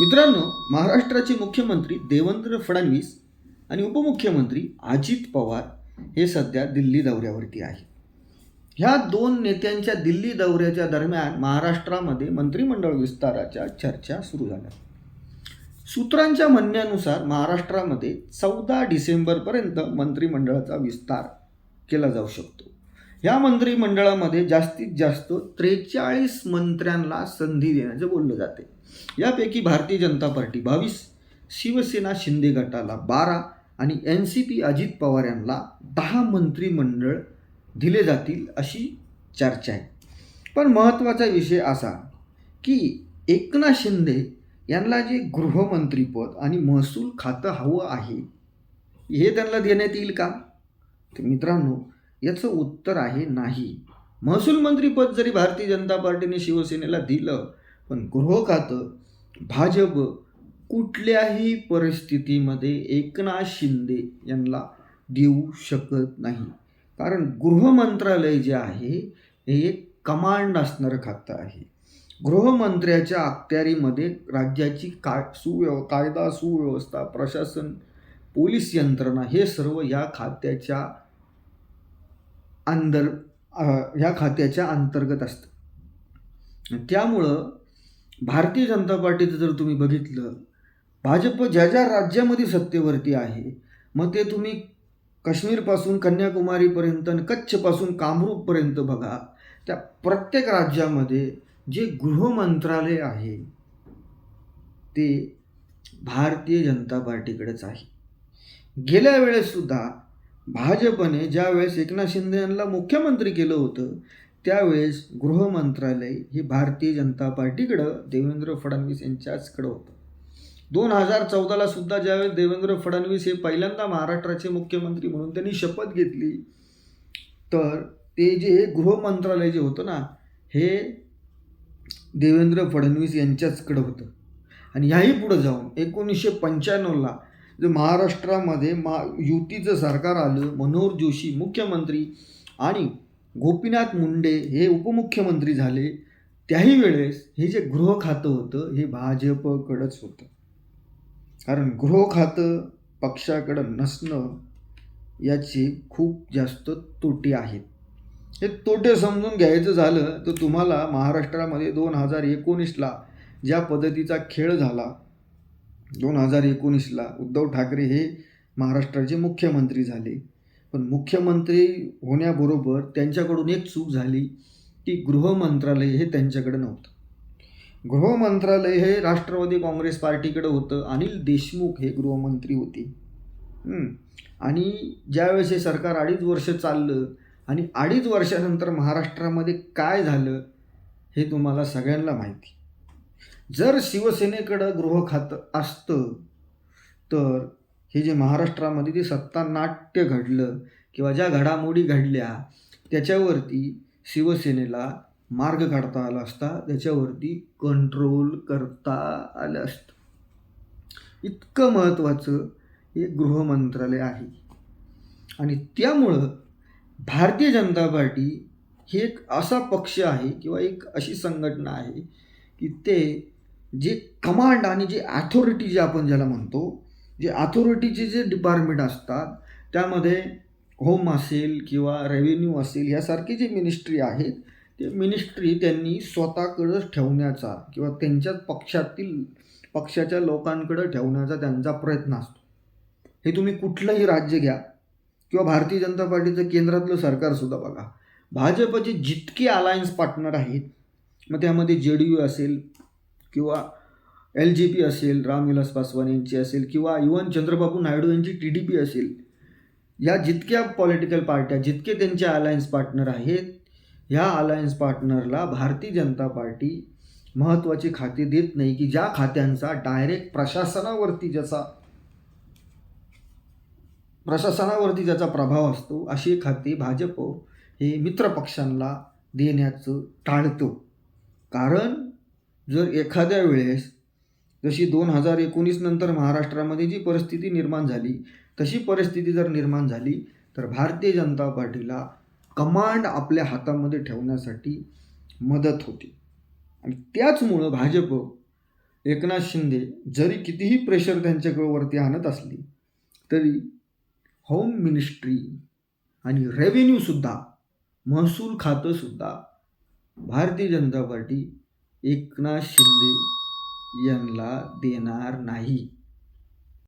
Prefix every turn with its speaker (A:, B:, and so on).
A: मित्रांनो महाराष्ट्राचे मुख्यमंत्री देवेंद्र फडणवीस आणि उपमुख्यमंत्री अजित पवार हे सध्या दिल्ली दौऱ्यावरती आहे ह्या दोन नेत्यांच्या दिल्ली दौऱ्याच्या दरम्यान महाराष्ट्रामध्ये मंत्रिमंडळ विस्ताराच्या चर्चा सुरू झाल्या. सूत्रांच्या म्हणण्यानुसार महाराष्ट्रामध्ये चौदा डिसेंबरपर्यंत मंत्रिमंडळाचा विस्तार केला जाऊ शकतो. या मंत्रिमंडळामध्ये जास्तीत जास्त त्रेचाळीस मंत्र्यांना संधी देण्याचं बोललं जाते. यापैकी भारतीय जनता पार्टी बावीस शिवसेना शिंदे गटाला बारा आणि N C P Ajit Pawar यांना दहा मंत्रिमंडळ दिले जातील अशी चर्चा आहे. पण महत्त्वाचा विषय असा की एकनाथ शिंदे यांना जे गृहमंत्रीपद आणि महसूल खातं हवं आहे हे त्यांना देण्यात येईल का? तर मित्रांनो याचं उत्तर आहे नाही. महसूल मंत्रीपद जरी भारतीय जनता पार्टीने शिवसेनेला दिलं पण गृह खातं भाजप कुठल्याही परिस्थितीमध्ये एकनाथ शिंदे यांना देऊ शकत नाही. कारण गृह मंत्रालय जे आहे हे एक कमांड असणारं खातं आहे. गृहमंत्र्याच्या अखत्यारीमध्ये राज्याची का सुव्यव कायदा सुव्यवस्था प्रशासन पोलीस यंत्रणा हे सर्व या खात्याच्या अंदर ह्या खात्याच्या अंतर्गत असतं. त्यामुळं भारतीय जनता पार्टीचं जर तुम्ही बघितलं भाजप ज्या ज्या राज्यामध्ये सत्तेवरती आहे मग ते तुम्ही काश्मीरपासून कन्याकुमारीपर्यंत आणि कच्छपासून कामरूपपर्यंत बघा त्या प्रत्येक राज्यामध्ये जे गृहमंत्रालय आहे ते भारतीय जनता पार्टीकडेच आहे. गेल्या वेळेससुद्धा भाजपने ज्यावेळेस एकनाथ शिंदे यांना मुख्यमंत्री केलं होतं त्यावेळेस गृह मंत्रालय हे भारतीय जनता पार्टीकडं देवेंद्र फडणवीस यांच्याचकडं होतं. दोन हजार चौदाला सुद्धा ज्यावेळेस देवेंद्र फडणवीस हे पहिल्यांदा महाराष्ट्राचे मुख्यमंत्री म्हणून त्यांनी शपथ घेतली तर ते जे गृह मंत्रालय जे होतं ना हे देवेंद्र फडणवीस यांच्याचकडं होतं. आणि ह्याही पुढं जाऊन एकोणीसशे पंच्याण्णवला महाराष्ट्रामध्ये मा युतीचं सरकार आलं मनोहर जोशी मुख्यमंत्री आणि गोपीनाथ मुंडे हे उपमुख्यमंत्री झाले त्याही वेळेस हे जे गृह खातं होतं हे भाजपकडंच होतं. कारण गृह खातं पक्षाकडं नसणं याचे खूप जास्त तोटे आहेत. हे तोटे समजून घ्यायचं झालं तर तुम्हाला महाराष्ट्रामध्ये दोन हजार एकोणीसला ज्या पद्धतीचा खेळ झाला दोन हजार एकोणीसला उद्धव ठाकरे हे महाराष्ट्राचे मुख्यमंत्री झाले. पण मुख्यमंत्री होण्याबरोबर त्यांच्याकडून एक चूक झाली की गृहमंत्रालय हे त्यांच्याकडे नव्हतं. गृहमंत्रालय हे राष्ट्रवादी काँग्रेस पार्टीकडे होतं. अनिल देशमुख हे गृहमंत्री होते. आणि ज्यावेळेस हे सरकार अडीच वर्ष चाललं आणि अडीच वर्षानंतर महाराष्ट्रामध्ये काय झालं हे तुम्हाला सगळ्यांना माहिती. जर शिवसेनेकडं गृह खातं असतं तर हे जे महाराष्ट्रामध्ये जे सत्ता नाट्य घडलं किंवा ज्या घडामोडी घडल्या त्याच्यावरती शिवसेनेला मार्ग काढता आला असता त्याच्यावरती कंट्रोल करता आलं असतं. इतकं महत्त्वाचं हे गृह मंत्रालय आहे. आणि त्यामुळं भारतीय जनता पार्टी ही एक असा पक्ष आहे किंवा एक अशी संघटना आहे की ते जे कमांड आणि जे ॲथॉरिटी जे आपण ज्याला म्हणतो जे ॲथॉरिटीचे जे डिपार्टमेंट असतात त्यामध्ये होम असेल किंवा रेव्हेन्यू असेल यासारखी जी मिनिस्ट्री आहेत ते मिनिस्ट्री त्यांनी स्वतःकडंच ठेवण्याचा किंवा त्यांच्या पक्षातील पक्षाच्या लोकांकडं ठेवण्याचा त्यांचा प्रयत्न असतो. हे तुम्ही कुठलंही राज्य घ्या किंवा भारतीय जनता पार्टीचं केंद्रातलं सरकारसुद्धा बघा. भाजपचे जितके अलायन्स पार्टनर आहेत मग त्यामध्ये जे डी यू असेल किंवा एल जी पी असेल रामविलास पासवान यांची असेल किंवा इवन चंद्रबाबू नायडू यांची टी डी पी असेल या जितक्या पॉलिटिकल पार्ट्या जितके त्यांचे अलायन्स पार्टनर आहेत ह्या अलायन्स पार्टनरला भारतीय जनता पार्टी महत्त्वाची खाती देत नाही की ज्या खात्यांचा डायरेक्ट प्रशासनावरती ज्याचा प्रशासनावरती ज्याचा प्रभाव असतो अशी खाती भाजप हे मित्रपक्षांना देण्याचं टाळतो. कारण जर एखाद्या वेळेस जशी दोन हजार एकोणीस नंतर महाराष्ट्रामध्ये जी परिस्थिती निर्माण झाली तशी परिस्थिती जर निर्माण झाली तर भारतीय जनता पार्टीला कमांड आपल्या हातामध्ये ठेवण्यासाठी मदत होती. आणि त्याचमुळं भाजप एकनाथ शिंदे जरी कितीही प्रेशर त्यांच्याकडे वरती आणत असली तरी होम मिनिस्ट्री आणि रेव्हेन्यूसुद्धा महसूल खातंसुद्धा भारतीय जनता पार्टी एकनाथ शिंदे यांना देणार नाही.